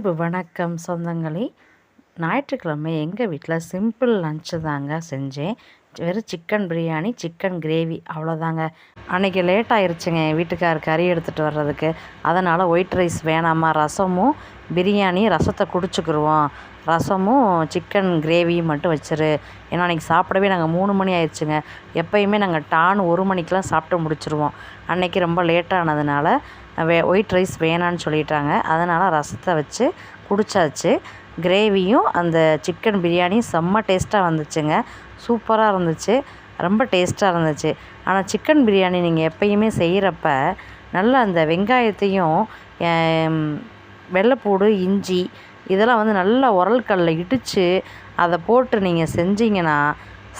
அன்பு வணக்கம் சொந்தங்களே. ஞாயிற்றுக்கிழமை எங்கள் வீட்டில் சிம்பிள் லஞ்சு தாங்க செஞ்சேன். வெறும் சிக்கன் பிரியாணி சிக்கன் கிரேவி அவ்வளோதாங்க. அன்றைக்கி லேட் ஆயிடுச்சுங்க என் வீட்டுக்கார் கறி எடுத்துகிட்டு வர்றதுக்கு. அதனால் ஒயிட் ரைஸ் வேணாமா ரசமும் பிரியாணி ரசத்தை குடிச்சுக்கிருவோம். ரசமும் சிக்கன் கிரேவியும் மட்டும் வச்சிரு. ஏன்னா அன்றைக்கி சாப்பிடவே நாங்கள் மூணு மணி ஆயிடுச்சுங்க எப்பயுமே நாங்கள் டான் ஒரு மணிக்கெலாம் சாப்பிட்டு முடிச்சிருவோம். அன்றைக்கி ரொம்ப லேட்டானதுனால வே ஒயிட் ரைஸ் வேணான்னு சொல்லிட்டாங்க. அதனால் ரசத்தை வச்சு குடிச்சாச்சு. கிரேவியும் அந்த சிக்கன் பிரியாணியும் செம்ம டேஸ்ட்டாக வந்துச்சுங்க. சூப்பராக இருந்துச்சு. ரொம்ப டேஸ்ட்டாக இருந்துச்சு. ஆனால் சிக்கன் பிரியாணி நீங்கள் எப்பயுமே செய்கிறப்ப நல்லா அந்த வெங்காயத்தையும் வெள்ளைப்பூடு இஞ்சி இதெல்லாம் வந்து நல்லா உரல் கல்லில் இடித்து அதை போட்டு நீங்கள் செஞ்சீங்கன்னா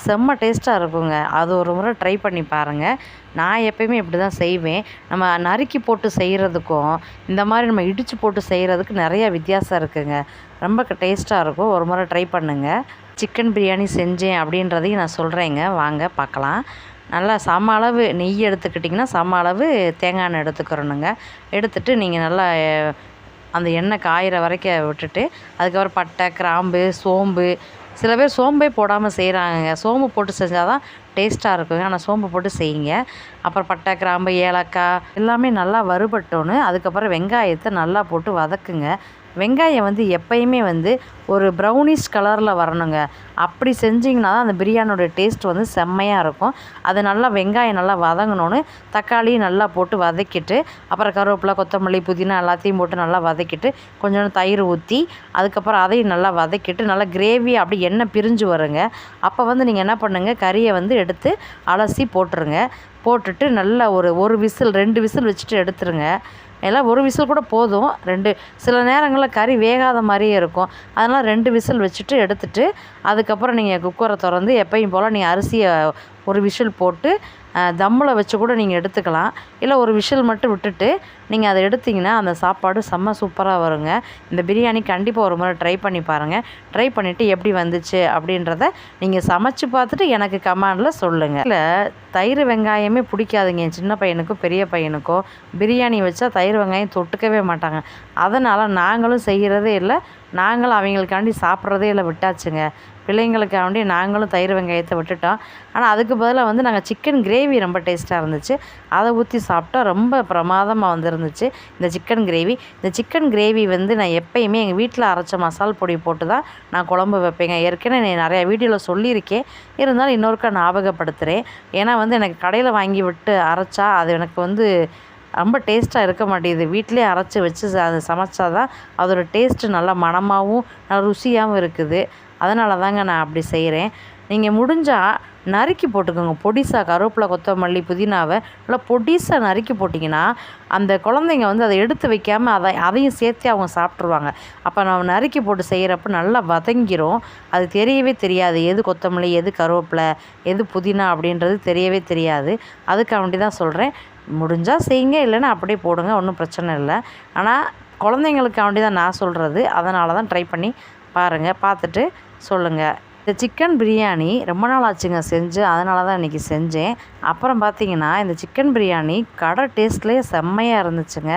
செம்ம டேஸ்ட்டாக இருக்குங்க. அது ஒரு முறை ட்ரை பண்ணி பாருங்கள் நான் எப்பயுமே இப்படி தான் செய்வேன். நம்ம நறுக்கி போட்டு செய்கிறதுக்கும் இந்த மாதிரி நம்ம இடித்து போட்டு செய்கிறதுக்கு நிறைய வித்தியாசம் இருக்குங்க. ரொம்ப டேஸ்ட்டாக இருக்கும். ஒரு முறை ட்ரை பண்ணுங்கள் சிக்கன் பிரியாணி செஞ்சேன் அப்படின்றதையும் நான் சொல்கிறேங்க வாங்க பார்க்கலாம். நல்லா சம அளவு நெய் எடுத்துக்கிட்டிங்கன்னா சம அளவு தேங்காய் எண்ணெய் எடுத்துக்கிறணுங்க. எடுத்துட்டு நீங்கள் நல்லா அந்த எண்ணெய் காயிற வரைக்கும் விட்டுட்டு அதுக்கப்புறம் பட்டை கிராம்பு சோம்பு சில பேர் சோம்பே போடாமல் செய்கிறாங்கங்க சோம்பு போட்டு செஞ்சால் தான் டேஸ்ட்டாக இருக்குங்க ஆனால் சோம்பு போட்டு செய்யுங்க. அப்புறம் பட்டை கிராம்பு ஏலக்காய் எல்லாமே நல்லா வறுபட்டோன்னு அதுக்கப்புறம் வெங்காயத்தை நல்லா போட்டு வதக்குங்க. வெங்காயம் வந்து எப்பயுமே வந்து ஒரு ப்ரௌனிஷ் கலரில் வரணுங்க. அப்படி செஞ்சிங்கன்னா தான் அந்த பிரியாணியோட டேஸ்ட் வந்து செம்மையாக இருக்கும். அது நல்லா வெங்காயம் நல்லா வதங்கினோன்னு தக்காளி நல்லா போட்டு வதக்கிட்டு அப்புறம் கருவேப்பிலை கொத்தமல்லி புதினா எல்லாத்தையும் போட்டு நல்லா வதக்கிட்டு கொஞ்சோண்டு தயிர் ஊற்றி அதுக்கப்புறம் அதையும் நல்லா வதக்கிட்டு நல்லா கிரேவி அப்படி எண்ணெய் பிரிஞ்சு வருங்க. அப்போ வந்து நீங்கள் என்ன பண்ணுங்கள் கறியை வந்து எடுத்து அலசி போட்டுருங்க. போட்டுட்டு நல்லா ஒரு ஒரு விசில் ரெண்டு விசில் வச்சுட்டு எடுத்துருங்க. எல்லாம் ஒரு விசில் கூட போதும். ரெண்டு சில நேரங்களில் கறி வேகாத மாதிரியே இருக்கும். அதனால் ரெண்டு விசில் வச்சுட்டு எடுத்துட்டு அதுக்கப்புறம் நீங்கள் குக்கரை திறந்து எப்பயும் போல் நீங்கள் அரிசியை ஒரு விசில் போட்டு தம்மில் வச்சு கூட நீங்கள் எடுத்துக்கலாம். இல்லை ஒரு விசில் மட்டும் விட்டுட்டு நீங்கள் அதை எடுத்தீங்கன்னா அந்த சாப்பாடு செம்ம சூப்பராக வருங்க. இந்த பிரியாணி கண்டிப்பாக ஒரு முறை ட்ரை பண்ணி பாருங்கள் ட்ரை பண்ணிவிட்டு எப்படி வந்துச்சு அப்படின்றத நீங்கள் சமைச்சு பார்த்துட்டு எனக்கு கமெண்டில் சொல்லுங்கள் இல்லை தயிர் வெங்காயமே பிடிக்காதுங்க. என் சின்ன பையனுக்கும் பெரிய பையனுக்கும் பிரியாணி வச்சா தயிர் வெங்காயம் தொட்டுக்கவே மாட்டாங்க. அதனால் நாங்களும் செய்கிறதே இல்லை. நாங்களும் அவங்களுக்காண்டி சாப்பிட்றதே இல்லை. விட்டாச்சுங்க. பிள்ளைங்களுக்காண்டி நாங்களும் தயிர் வெங்காயத்தை விட்டுட்டோம். ஆனால் அதுக்கு பதிலாக வந்து நாங்கள் சிக்கன் கிரேவி ரொம்ப டேஸ்ட்டாக இருந்துச்சு. அதை ஊற்றி சாப்பிட்டா ரொம்ப பிரமாதமாக வந்துருந்துச்சு. இருந்துச்சு இந்த சிக்கன் கிரேவி இந்த சிக்கன் கிரேவி வந்து நான் எப்பயுமே எங்கள் வீட்டில் அரைச்ச மசால் பொடி போட்டு தான் நான் குழம்பு வைப்பேங்க. ஏற்கனவே நான் நிறையா வீடியோவில் சொல்லியிருக்கேன். இருந்தாலும் இன்னொருக்கா ஞாபகப்படுத்துகிறேன் ஏன்னா வந்து எனக்கு கடையில் வாங்கி விட்டு அரைச்சா அது எனக்கு வந்து ரொம்ப டேஸ்ட்டாக இருக்க மாட்டேங்குது. வீட்டிலே அரைச்சி வச்சு அது அதை சமைச்சா தான் அதோட டேஸ்ட்டு நல்லா மணமாகவும் நல்லா ருசியாகவும் இருக்குது. அதனால தாங்க நான் அப்படி செய்கிறேன் நீங்கள் முடிஞ்சால் நறுக்கி போட்டுக்கோங்க. பொடிசா கருவேப்பிலை கொத்தமல்லி புதினாவை நல்லா பொடிசாக நறுக்கி போட்டிங்கன்னா அந்த குழந்தைங்க வந்து அதை எடுத்து வைக்காமல் அதை அதையும் சேர்த்து அவங்க சாப்பிட்ருவாங்க அப்போ நம்ம நறுக்கி போட்டு செய்கிறப்ப நல்லா வதங்கிரும். அது தெரியவே தெரியாது. எது கொத்தமல்லி எது கருவேப்பிலை எது புதினா அப்படின்றது தெரியவே தெரியாது. அதுக்காண்டி தான் சொல்கிறேன் முடிஞ்சால் செய்யுங்க. இல்லைன்னா அப்படியே போடுங்க. ஒன்றும் பிரச்சனை இல்லை. ஆனால் குழந்தைங்களுக்காண்டி தான் நான் சொல்கிறது அதனால தான் ட்ரை பண்ணி பாருங்கள் பார்த்துட்டு சொல்லுங்கள் இந்த சிக்கன் பிரியாணி ரொம்ப நாள் ஆச்சுங்க செஞ்சு அதனால தான் இன்றைக்கி செஞ்சேன். அப்புறம் பார்த்தீங்கன்னா இந்த சிக்கன் பிரியாணி கடை டேஸ்ட்லேயே செம்மையாக இருந்துச்சுங்க.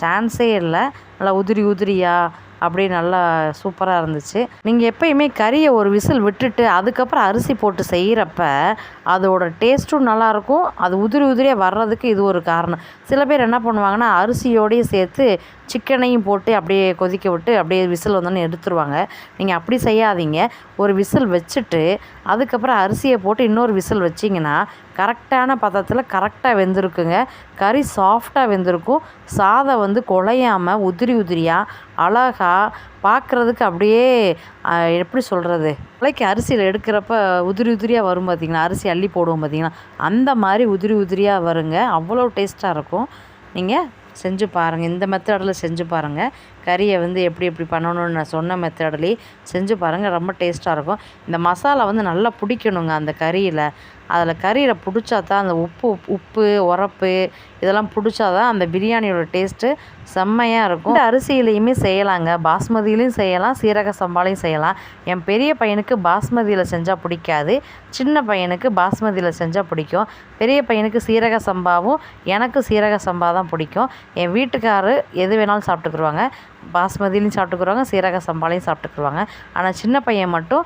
சான்ஸே இல்லை. நல்லா உதிரி உதிரியாக அப்படியே நல்லா சூப்பராக இருந்துச்சு. நீங்கள் எப்பயுமே கறியை ஒரு விசில் விட்டுட்டு அதுக்கப்புறம் அரிசி போட்டு செய்கிறப்ப அதோட டேஸ்ட்டும் நல்லாயிருக்கும். அது உதிரி உதிரியாக வர்றதுக்கு இது ஒரு காரணம். சில பேர் என்ன பண்ணுவாங்கன்னா அரிசியோடையே சேர்த்து சிக்கனையும் போட்டு அப்படியே கொதிக்க விட்டு அப்படியே விசில் வந்தோன்னே எடுத்துருவாங்க. நீங்கள் அப்படி செய்யாதீங்க. ஒரு விசில் வச்சுட்டு அதுக்கப்புறம் அரிசியை போட்டு இன்னொரு விசில் வச்சிங்கன்னா கரெக்டான பதத்தில் கரெக்டாக வெந்திருக்குங்க. கறி சாஃப்டாக வெந்திருக்கும். சாதம் வந்து குழையாமல் உதிரி உதிரியாக அழகாக பார்க்குறதுக்கு அப்படியே எப்படி சொல்கிறது பிள்ளைக்கு அரிசியில் எடுக்கிறப்ப உதிரி உதிரியாக வரும் பார்த்தீங்கன்னா அரிசி அள்ளி போடுவோம் பார்த்தீங்களா அந்த மாதிரி உதிரி உதிரியாக வருங்க. அவ்வளோ டேஸ்ட்டாக இருக்கும். நீங்கள் செஞ்சு பாருங்கள் இந்த மெத்தடில் செஞ்சு பாருங்கள் கறியை வந்து எப்படி எப்படி பண்ணணும்னு நான் சொன்ன மெத்தட்லேயே செஞ்சு பாருங்கள் ரொம்ப டேஸ்ட்டாக இருக்கும். இந்த மசாலா வந்து நல்லா பிடிக்கணுங்க அந்த கறியில். அதில் கறியில் பிடிச்சா தான் அந்த உப்பு உப்பு உரப்பு இதெல்லாம் பிடிச்சா தான் அந்த பிரியாணியோட டேஸ்ட்டு செம்மையாக இருக்கும். இந்த அரிசியிலையுமே செய்யலாங்க. பாஸ்மதியிலையும் செய்யலாம் சீரக சம்பாலையும் செய்யலாம். என் பெரிய பையனுக்கு பாஸ்மதியில் செஞ்சால் பிடிக்காது. சின்ன பையனுக்கு பாஸ்மதியில் செஞ்சால் பிடிக்கும். பெரிய பையனுக்கு சீரக சம்பாவும் எனக்கு சீரக சம்பா தான் பிடிக்கும். என் வீட்டுக்காரு எது வேணாலும் சாப்பிட்டுக்குருவாங்க. பாஸ்மதியிலையும் சாப்பிட்டுக்குருவாங்க சீரக சம்பாலையும் சாப்பிட்டுக்குருவாங்க. ஆனால் சின்ன பையன் மட்டும்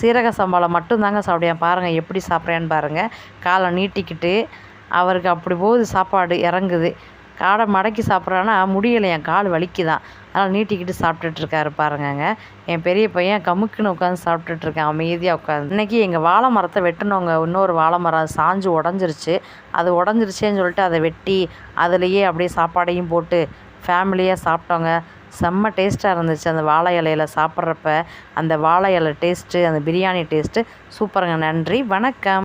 சீரக சம்பளம் மட்டும்தாங்க சாப்பிடுவேன். பாருங்கள் எப்படி சாப்பிட்றேன்னு பாருங்கள் காலை நீட்டிக்கிட்டு அவருக்கு அப்படி போகுது சாப்பாடு இறங்குது. காடை மடக்கி சாப்பிட்றான்னா முடியலை என் கால் வலிக்குதான். அதனால் நீட்டிக்கிட்டு சாப்பிட்டுட்ருக்காரு பாருங்கங்க. என் பெரிய பையன் கமுக்குன்னு உட்காந்து சாப்பிட்டுட்ருக்கேன் அமைதியாக உட்காந்து. இன்றைக்கி எங்கள் வாழை மரத்தை வெட்டினவங்க இன்னொரு வாழை மரம் சாஞ்சு உடஞ்சிருச்சு. அது உடஞ்சிருச்சேன்னு சொல்லிட்டு அதை வெட்டி அதுலேயே அப்படியே சாப்பாடையும் போட்டு ஃபேமிலியாக சாப்பிட்டோங்க செம்ம டேஸ்ட்டாக இருந்துச்சு அந்த வாழை இலையில சாப்பிட்றப்ப. அந்த வாழை இலை டேஸ்ட்டு அந்த பிரியாணி டேஸ்ட்டு சூப்பருங்க. நன்றி. வணக்கம்.